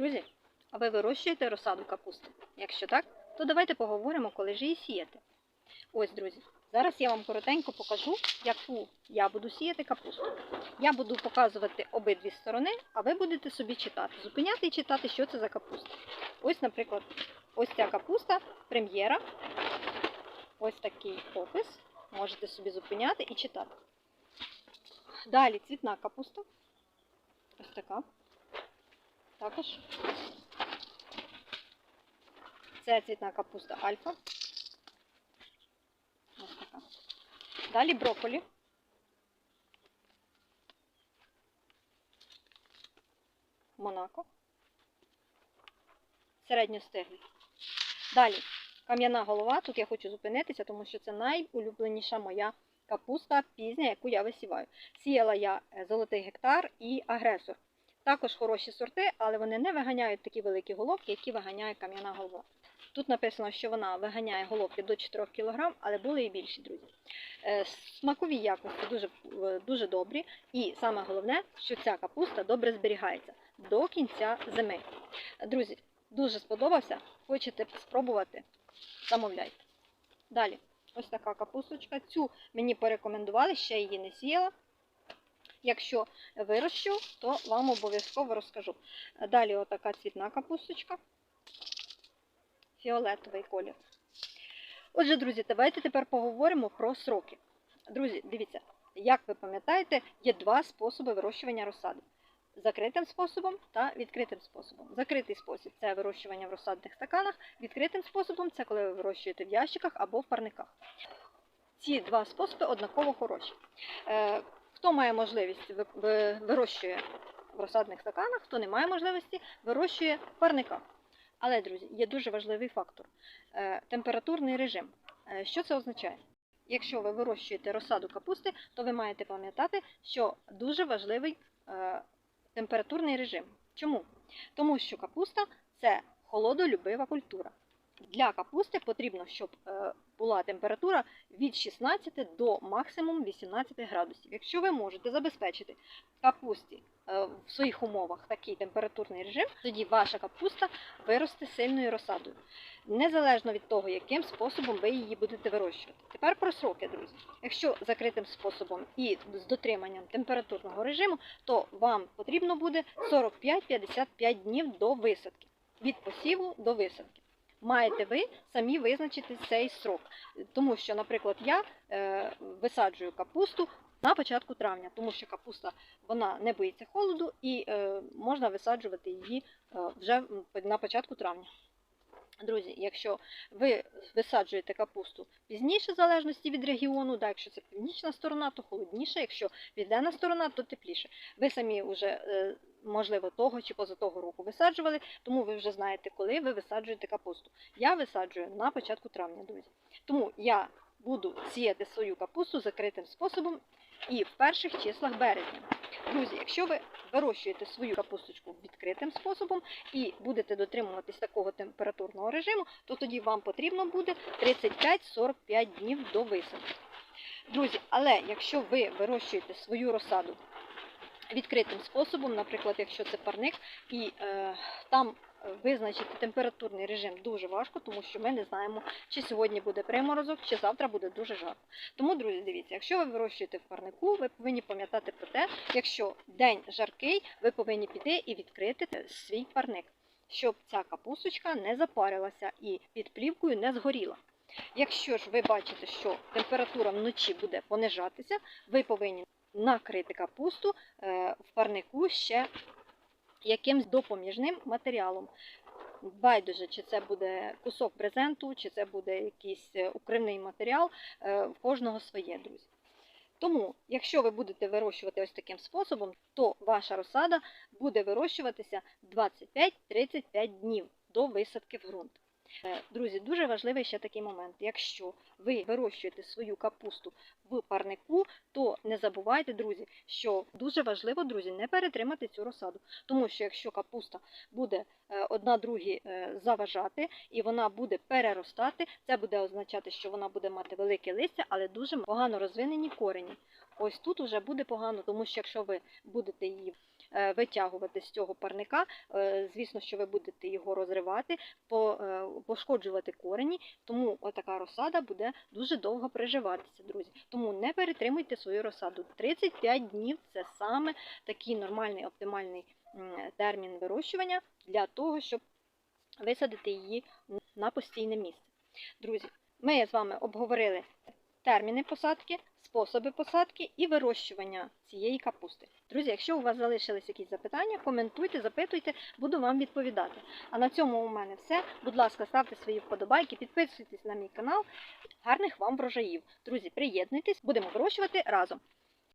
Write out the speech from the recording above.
Друзі, а ви вирощуєте розсаду капусти? Якщо так, то давайте поговоримо, коли ж її сіяти. Ось, друзі, зараз я вам коротенько покажу, яку я буду сіяти капусту. Я буду показувати обидві сторони, а ви будете собі читати, зупиняти і читати, що це за капуста. Ось, наприклад, ось ця капуста, прем'єра. Ось такий опис. Можете собі зупиняти і читати. Далі цвітна капуста. Ось така. Також. Це цвітна капуста альфа. Ось така. Далі брокколі. Монако. Середньостиглий. Далі кам'яна голова. Тут я хочу зупинитися, тому що це найулюбленіша моя капуста пізня, яку я висіваю. Сіяла я е, золотий гектар і агресор. Також хороші сорти, але вони не виганяють такі великі головки, які виганяє кам'яна голова. Тут написано, що вона виганяє головки до 4 кг, але були і більші, друзі. Е, Смакові якості дуже, е, дуже добрі, і саме головне, що ця капуста добре зберігається до кінця зими. Друзі, дуже сподобався. Хочете спробувати? Замовляйте. Далі, ось така капусточка. Цю мені порекомендували, ще її не сіяла. Якщо вирощу, то вам обов'язково розкажу. Далі отака цвітна капусточка. Фіолетовий колір. Отже, друзі, давайте тепер поговоримо про сроки. Друзі, дивіться, як ви пам'ятаєте, є два способи вирощування розсади. Закритим способом та відкритим способом. Закритий спосіб це вирощування в розсадних стаканах, відкритим способом це коли ви вирощуєте в ящиках або в парниках. Ці два способи однаково хороші. Хто має можливість ви- ви- вирощує в розсадних стаканах, хто не має можливості, вирощує в парниках. Але, друзі, є дуже важливий фактор е, температурний режим. Е, Що це означає? Якщо ви вирощуєте розсаду капусти, то ви маєте пам'ятати, що дуже важливий е, температурний режим. Чому? Тому що капуста це холодолюбива культура. Для капусти потрібно, щоб е, була температура від 16 до максимум 18 градусів. Якщо ви можете забезпечити капусті е, в своїх умовах такий температурний режим, тоді ваша капуста виросте сильною розсадою, незалежно від того, яким способом ви її будете вирощувати. Тепер про сроки, друзі. Якщо закритим способом і з дотриманням температурного режиму, то вам потрібно буде 45-55 днів до висадки, від посіву до висадки. Маєте ви самі визначити цей срок, тому що, наприклад, я е, висаджую капусту на початку травня, тому що капуста вона не боїться холоду і е, можна висаджувати її е, вже на початку травня. Друзі, якщо ви висаджуєте капусту пізніше, в залежності від регіону, да, якщо це північна сторона, то холодніше, якщо південна сторона, то тепліше. Ви самі вже, можливо, того чи поза того року висаджували, тому ви вже знаєте, коли ви висаджуєте капусту. Я висаджую на початку травня, друзі. Тому я буду сіяти свою капусту закритим способом і в перших числах березня. Друзі, якщо ви вирощуєте свою капусточку відкритим способом і будете дотримуватись такого температурного режиму, то тоді вам потрібно буде 35-45 днів до висадки. Друзі, але якщо ви вирощуєте свою розсаду відкритим способом, наприклад, якщо це парник, і е, там визначити температурний режим дуже важко, тому що ми не знаємо, чи сьогодні буде приморозок, чи завтра буде дуже жарко. Тому, друзі, дивіться, якщо ви вирощуєте в парнику, ви повинні пам'ятати про те, якщо день жаркий, ви повинні піти і відкрити свій парник, щоб ця капусточка не запарилася і під плівкою не згоріла. Якщо ж ви бачите, що температура вночі буде понижатися, ви повинні накрити капусту е, в парнику ще якимсь допоміжним матеріалом. Байдуже, чи це буде кусок брезенту, чи це буде якийсь е, укривний матеріал, е, в кожного своє, друзі. Тому, якщо ви будете вирощувати ось таким способом, то ваша розсада буде вирощуватися 25-35 днів до висадки в ґрунт. Е, Друзі, дуже важливий ще такий момент. Якщо ви вирощуєте свою капусту в парнику, то не забувайте, друзі, що дуже важливо, друзі, не перетримати цю розсаду. Тому що якщо капуста буде е, одна другій е, заважати і вона буде переростати, це буде означати, що вона буде мати велике листя, але дуже погано розвинені корені. Ось тут уже буде погано, тому що якщо ви будете її витягувати з цього парника. Е, Звісно, що ви будете його розривати, е, пошкоджувати корені, тому отака розсада буде дуже довго приживатися, друзі. Тому не перетримуйте свою розсаду. 35 днів це саме такий нормальний оптимальний термін вирощування для того, щоб висадити її на постійне місце. Друзі, ми з вами обговорили терміни посадки, способи посадки і вирощування цієї капусти. Друзі, якщо у вас залишились якісь запитання, коментуйте, запитуйте, буду вам відповідати. А на цьому у мене все. Будь ласка, ставте свої вподобайки, підписуйтесь на мій канал. Гарних вам врожаїв. Друзі, приєднуйтесь, будемо вирощувати разом.